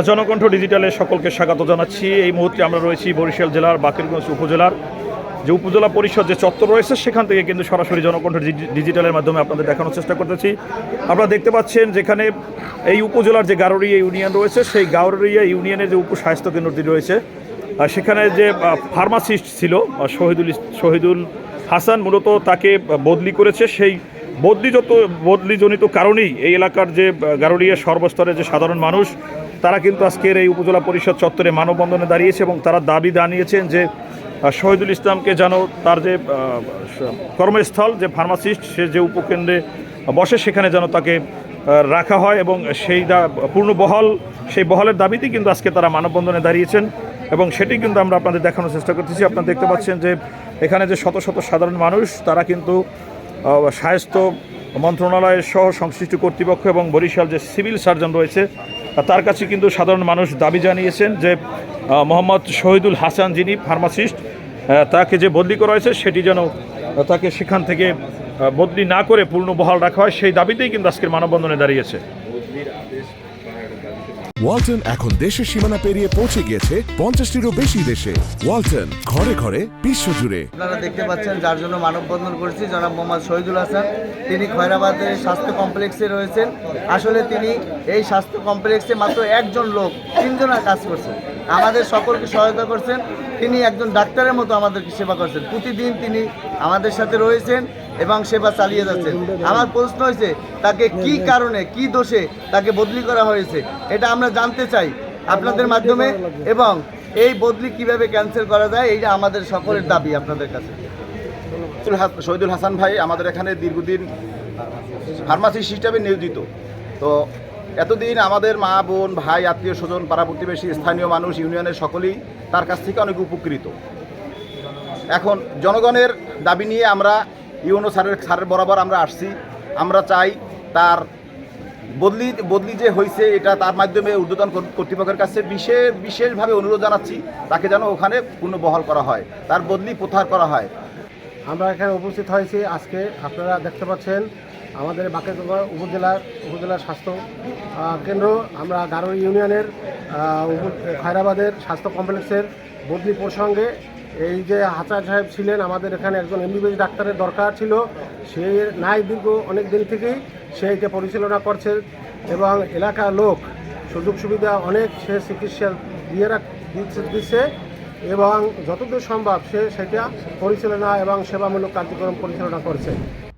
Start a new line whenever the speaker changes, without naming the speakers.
জনকণ্ঠ ডিজিটালে সকলকে স্বাগত জানাচ্ছি। এই মুহূর্তে আমরা রয়েছি বরিশাল জেলার, বাকেরগঞ্জ উপজেলার যে উপজেলা পরিষদ যে চত্বর রয়েছে, সেখান থেকে কিন্তু সরাসরি জনকণ্ঠ ডিজি- ডিজিটালের মাধ্যমে আপনাদের দেখানোর চেষ্টা করতেছি। আপনারা দেখতে পাচ্ছেন যেখানে এই উপজেলার যে গারোরিয়া ইউনিয়ন রয়েছে, সেই গারোরিয়া ইউনিয়নের যে উপস্বাস্থ্য কেন্দ্রটি রয়েছে সেখানে যে ফার্মাসিস্ট ছিল শহীদুল শহীদুল হাসান মূলত তাকে বদলি করেছে। সেই বদলিজত বদলিজনিত কারণেই এই এলাকার যে আহ, গারোলিয়া সর্বস্তরের যে সাধারণ মানুষ তারা কিন্তু আজকের এই উপজেলা পরিষদ চত্বরে মানববন্ধনে দাঁড়িয়েছে এবং তারা দাবি জানিয়েছেন যে শহীদুল ইসলামকে যেন তার যে কর্মস্থল যে ফার্মাসিস্ট সে যে উপকেন্দ্রে বসে সেখানে যেন তাকে রাখা হয় এবং সেই দা পূর্ণ বহল সেই বহলের দাবিতেই কিন্তু আজকে তারা মানববন্ধনে দাঁড়িয়েছেন এবং সেটি কিন্তু আমরা আপনাদের দেখানোর চেষ্টা করতেছি। আপনারা দেখতে পাচ্ছেন যে এখানে যে শত শত সাধারণ মানুষ তারা কিন্তু স্বাস্থ্য মন্ত্রণালয়ের সহ সংশ্লিষ্ট কর্তৃপক্ষ এবং বরিশাল যে সিভিল সার্জন রয়েছে তার কাছে কিন্তু সাধারণ মানুষ দাবি জানিয়েছেন যে মোহাম্মদ শহীদুল হাসান যিনি ফার্মাসিস্ট তাকে যে বদলি করা হয়েছে সেটি যেন তাকে সেখান থেকে বদলি না করে পূর্ণ বহাল রাখা হয়, সেই দাবিতেই কিন্তু আজকের মানববন্ধনে দাঁড়িয়েছে।
ওয়ালটন এখন দেশের সীমানা পেরিয়ে পৌঁছে গিয়েছে পঞ্চাশটিরও বেশি দেশে। ওয়ালটন, ঘরে ঘরে বিশ্বজুড়ে
আপনারা দেখতে পাচ্ছেন যার জন্য মানববন্ধন করেছি, জনাব মোহাম্মদ শহীদুল হাসান। তিনি খয়রাবাদের স্বাস্থ্য কমপ্লেক্সে রয়েছেন। আসলে তিনি এই স্বাস্থ্য কমপ্লেক্সে মাত্র একজন লোক, তিনজনের কাজ করছেন। আমাদের সকলকে সহায়তা করছেন। তিনি একজন ডাক্তারের মতো আমাদেরকে সেবা করছেন। প্রতিদিন তিনি আমাদের সাথে রয়েছেন। এবং সেবা চালিয়ে যাচ্ছেন আমার প্রশ্ন হয়েছে, তাকে কি কারণে, কি দোষে তাকে বদলি করা হয়েছে, এটা আমরা জানতে চাই আপনাদের মাধ্যমে এবং এই বদলি কীভাবে ক্যান্সেল করা যায়, এইটা আমাদের সকলের দাবি আপনাদের কাছে।
শহীদুল হাসান ভাই আমাদের এখানে দীর্ঘদিন ফার্মাসিস্ট হিসাবে নিয়োজিত। তো এতদিন আমাদের মা, বোন, ভাই, আত্মীয় স্বজন, পাড়া প্রতিবেশী, স্থানীয় মানুষ, ইউনিয়নের সকলেই তার কাছ থেকে অনেক উপকৃত। এখন জনগণের দাবি নিয়ে আমরা ইউনো স্যারের স্যারের বরাবর আমরা আসছি। আমরা চাই তার বদলি বদলি যে হয়েছে এটা তার মাধ্যমে ঊর্ধ্বতন কর- কর্তৃপক্ষের কাছে বিশেষ বিশেষভাবে অনুরোধ জানাচ্ছি, তাকে যেন ওখানে পূর্ণ বহাল করা হয়, তার বদলি প্রত্যাহার করা হয়।
আমরা এখানে উপস্থিত হয়েছি আজকে, আপনারা দেখতে পাচ্ছেন, আমাদের বাঁকুড়া উপজেলার উপজেলার স্বাস্থ্য কেন্দ্র, আমরা গারো ইউনিয়নের খয়রাবাদের স্বাস্থ্য কমপ্লেক্সের বদলি প্রসঙ্গে এই যে হাসান সাহেব ছিলেন, আমাদের এখানে একজন এমবিবিএস ডাক্তারের দরকার ছিল। সে নাই দীর্ঘ অনেক দিন থেকেই সে এটা পরিচালনা করছে এবং এলাকার লোক সুযোগ সুবিধা অনেক সে চিকিৎসা দিয়ে রাখ দিচ্ছে- এবং যতদূর সম্ভব সে সেটা পরিচালনা এবং সেবামূলক কার্যক্রম পরিচালনা করছে।